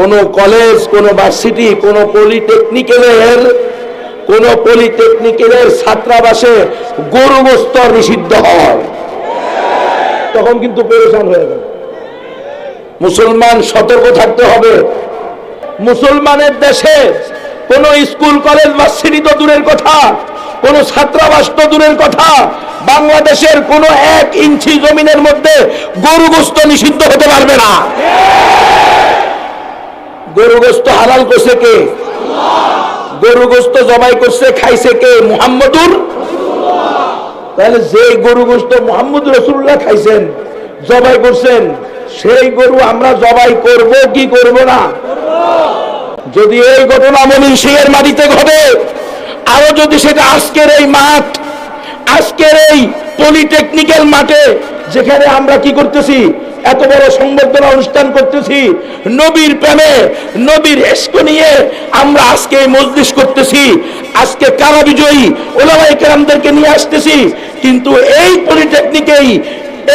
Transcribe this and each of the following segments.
কোন কলেজ কোন ভার্সিটি কোন পলিটেকনিক্যালের কোন পলিটেকনিক্যালের ছাত্রাবাসে গরু গোস্ত নিষিদ্ধ হয়। তখন কিন্তু পেরেশান হয়ে গেল। মুসলমান সতর্ক থাকতে হবে। মুসলমানের দেশে কোন স্কুল কলেজ ভার্সিটি তো দূরের কথা, কোন ছাত্রাবাস তো দূরের কথা, বাংলাদেশের কোন এক ইঞ্চি জমিনের মধ্যে গরু গোস্ত নিষিদ্ধ হতে পারবে না। গরু গোস্ত হালাল করছে কে? গরু গোস্ত জবাই করছে, খাইছে কে? মুহাম্মদুর তাহলে যে গরু গোস্ত মোহাম্মদ রসুল্লাহ খাইছেন, জবাই করছেন, সেই গরু আমরা জবাই করব কি করব না? যদি এই ঘটনা মমিন সিংহের মাটিতে ঘটে, আরও যদি সেটা আজকের এই মাঠ, আজকের এই পলিটেকনিক্যাল মাঠে, যেখানে আমরা কি করতেছি? এত বড় সংবর্ধনা অনুষ্ঠান করতেছি। নবীর প্রেমে, নবীর এস্ক নিয়ে আমরা আজকে এই মজলিস করতেছি। আজকে কারা বিজয়ী? ওলামাই কেরামদেরকে নিয়ে আসতেছি। কিন্তু এই পলিটেকনিকেই,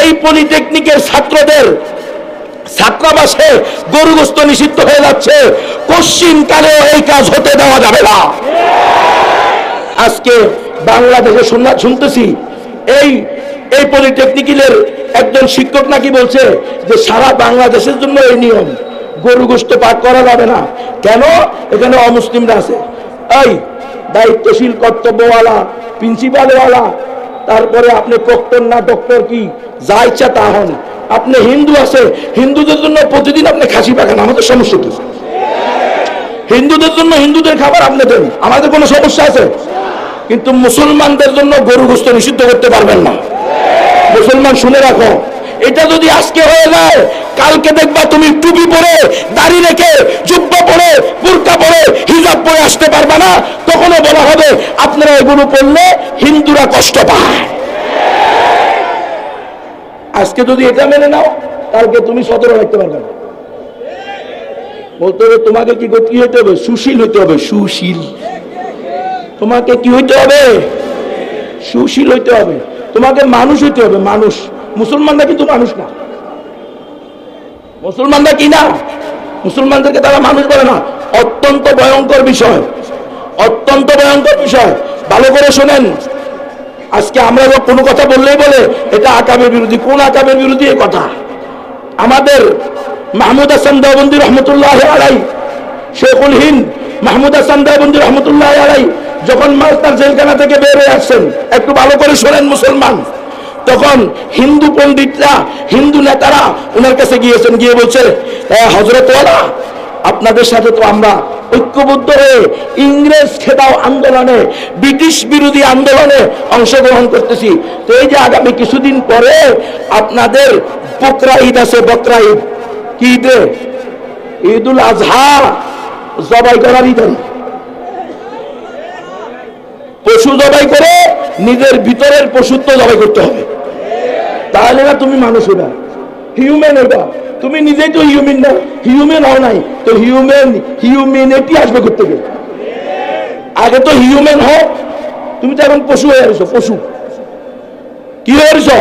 এই পলিটেকনিকের ছাত্রদের, ছাত্রাবাসে গরুগ্রস্ত নিষিদ্ধ হয়ে যাচ্ছে। পশ্চিম কালেও এই কাজ হতে দেওয়া যাবে না। আজকে বাংলাদেশে শোনা শুনতেছি, এই এই পলিটেকনিকের একজন শিক্ষক নাকি বলছে যে সারা বাংলাদেশের জন্য এই নিয়ম, গরু গোস্ত পাক করা যাবে না। কেন? এখানে অমুসলিমরা আছে। এই দায়িত্বশীল কর্তব্যওয়ালা, প্রিন্সিপালওয়ালা, তারপরে আপনি প্রক্টর না ডক্টর কি, যা ইচ্ছা তা হন। আপনি হিন্দু আছে, হিন্দুদের জন্য প্রতিদিন আপনি খাসি পাকান, আমাদের সমস্যা কি? হিন্দুদের জন্য হিন্দুদের খাবার আপনি দেন, আমাদের কোনো সমস্যা আছে? কিন্তু মুসলমানদের জন্য গরু গোস্ত নিষিদ্ধ করতে পারবেন না। মুসলমান শুনে রাখো। এটা যদি আজকে হয়ে যায়, কালকে দেখবা তুমি টুপি পরে, দাড়ি রেখে জুব্বা পরে, বুরকা পরে, হিজাব পরে আসতে পারবে না। তখনও বলা হবে, আপনারা এগুলো পড়লে হিন্দুরা কষ্ট পায়। আজকে যদি এটা মেনে নাও, কালকে তুমি সতর্ক রাখতে পারবে না। বলতে হবে, তোমাকে কি কি হইতে হবে? সুশীল হইতে হবে, সুশীল। তোমাকে কি হইতে হবে? সুশীল হইতে হবে। তোমাকে মানুষ হইতে হবে, মানুষ। মুসলমানরা কিন্তু মানুষ না। মুসলমানরা কি না? মুসলমানদেরকে তারা মানুষ বলে না। অত্যন্ত ভয়ঙ্কর বিষয়। অত্যন্ত ভয়ঙ্কর বিষয়। ভালো করে শোনেন। আজকে আমরা কোনো কথা বললেই বলে, এটা আকামের বিরোধী। কোন আকামের বিরোধী এই কথা? আমাদের মাহমুদ হাসান দেওবন্দি রহমতুল্লাহ আলাই শেখুল হিন্দ মাহমুদ হাসান দেওবন্দি রহমতুল্লাহ আলাই যখন মালতার জেলখানা থেকে বের হয়ে আসছেন, একটু ভালো করে শোনেন মুসলমান। তখন হিন্দু পণ্ডিতরা, হিন্দু নেতারা ওনার কাছে গিয়েছেন, গিয়ে বলছে হজরতওয়ালা আপনাদের সাথে তো আমরা ঐক্যবদ্ধ হয়ে ইংরেজ খেদাও আন্দোলনে, ব্রিটিশ বিরোধী আন্দোলনে অংশগ্রহণ করতেছি। তো এই যে আগামী কিছুদিন পরে আপনাদের বকরা ঈদ আছে, বকরা ঈদ। কি ঈদে? ঈদুল আজহা, জবাই করার ঈদ পশু জবাই করে নিজের ভিতরের পশুত্ব জবাই করতে হবে। তাহলে না তুমি মানুষ হইবা। হিউম্যান হইবা। তুমি নিজেই তো হিউম্যান না। হিউম্যান হও নাই। তো হিউম্যান হিউম্যানিটি আসবে করতে গেলে আগে তো হিউম্যান হও। তুমি তো এখন পশু হয়ে আসছো পশু। কি হয়ে আসছো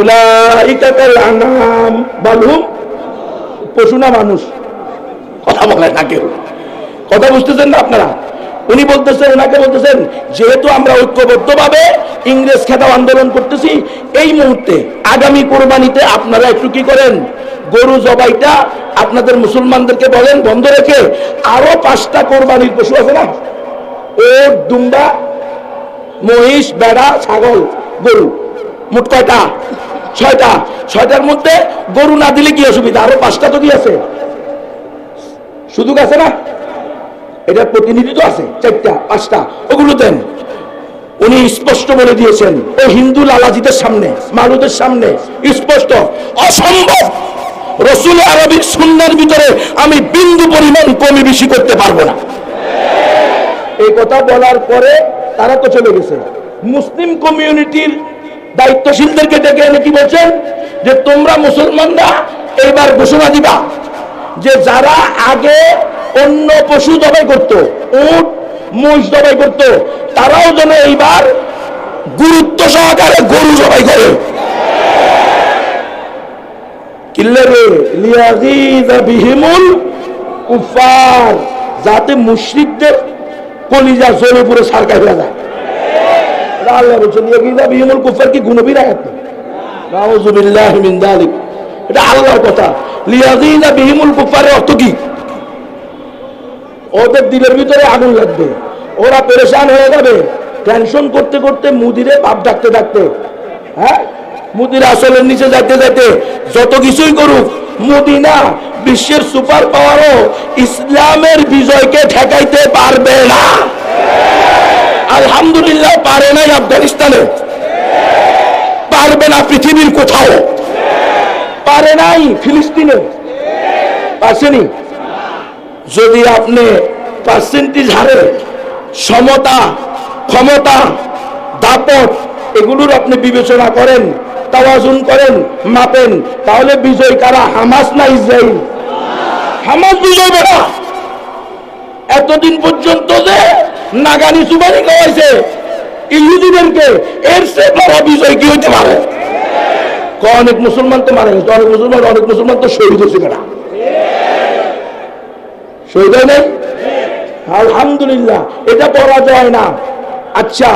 উলাইকাকাল বালুম পশু না মানুষ? কথা বলে না কেউ। কথা বুঝতেছেন না আপনারা? উনি বলতেছেন ওনাকে বলতেছেন, যেহেতু আমরা ঐক্যবদ্ধভাবে ইংরেজ খেতাব আন্দোলন করতেছি, এই মুহূর্তে আগামী কোরবানিতে আপনারা একটু কি করেন? গরু জবাইটা আপনাদের মুসলমানদেরকে বলেন, বন্ধ রেখে আরও পাঁচটা কোরবানির পশু আছে না? ওট দুম্বা মহিষ, বেড়া, ছাগল, গরু, মোট কয়টা? ছয়টা। ছয়টার মধ্যে গরু না দিলে কি অসুবিধা? আরও পাঁচটা তো কি আছে? সুযোগ আছে না? এটার প্রতিনিধি তো আছে, চারটা, পাঁচটা, ওগুলো দেন। উনি স্পষ্ট বলে দিয়েছেন, ও হিন্দু লালাজিদের সামনে মালুদের সামনে, স্পষ্ট, অসম্ভব। রসুল আরবির সুন্নার ভিতরে আমি বিন্দু পরিমাণ কমি বেশি করতে পারব না। এই কথা বলার পরে তারা তো চলে গেছে। মুসলিম কমিউনিটির দায়িত্বশীলদেরকে ডেকে এনে কি বলছেন? যে তোমরা মুসলমানরা, এইবার ঘোষণা দিবা যে যারা আগে অন্য পশু জবাই করত, উট, মহিষ জবাই করত। তারাও যেন এইবার গুরুত্ব সহকারে গরু জবাই করে। যাতে মুশরিকদের কলিজা জ্বলে পুরো সারকা হয়ে যায়। আল্লাহ বলছেন বিহিমুল কুফার কি গুণবীর আয়াত না? এটা আল্লাহর কথা। লিয়াগিদা বিহিমুল কুফারের অর্থ কি? ওদের দিলের ভিতরে আগুন লাগবে। ওরা পরেশান হয়ে যাবে। টেনশন করতে করতে মুদিরে বাপ ডাকতে ডাকতে হ্যাঁ? মুদির আসলের নিচে যাইতে যাইতে যত কিছুই করুক, মদিনা বিশ্বের সুপার পাওয়ারও ইসলামের বিজয়কে ঠেকাইতে পারবে না। আলহামদুলিল্লাহ পারে নাই আফগানিস্তানে। পারবে না পৃথিবীর কোথাও। পারে নাই ফিলিস্তিনে। পারছেনি যদি আপনি পার্সেন্টেজ হারে সমতা, ক্ষমতা, দাপট এগুলোর আপনি বিবেচনা করেন, তাওয়াজুন করেন, মাপেন, তাহলে বিজয় কারা? হামাস না ইসরায়েল হামাস বিজয় বেড়া এতদিন পর্যন্ত যে নাগানি সুবানি খাওয়াইছে, ইহুদিদেরকে, এর সে বড় বিজয় কি হইতে পারে? অনেক মুসলমান তো মারা গেছে, অনেক মুসলমান অনেক মুসলমান তো শহীদ হয়েছে বেড়া শহীদ নেই আলহামদুলিল্লাহ এটা পরাজয় না। আচ্ছা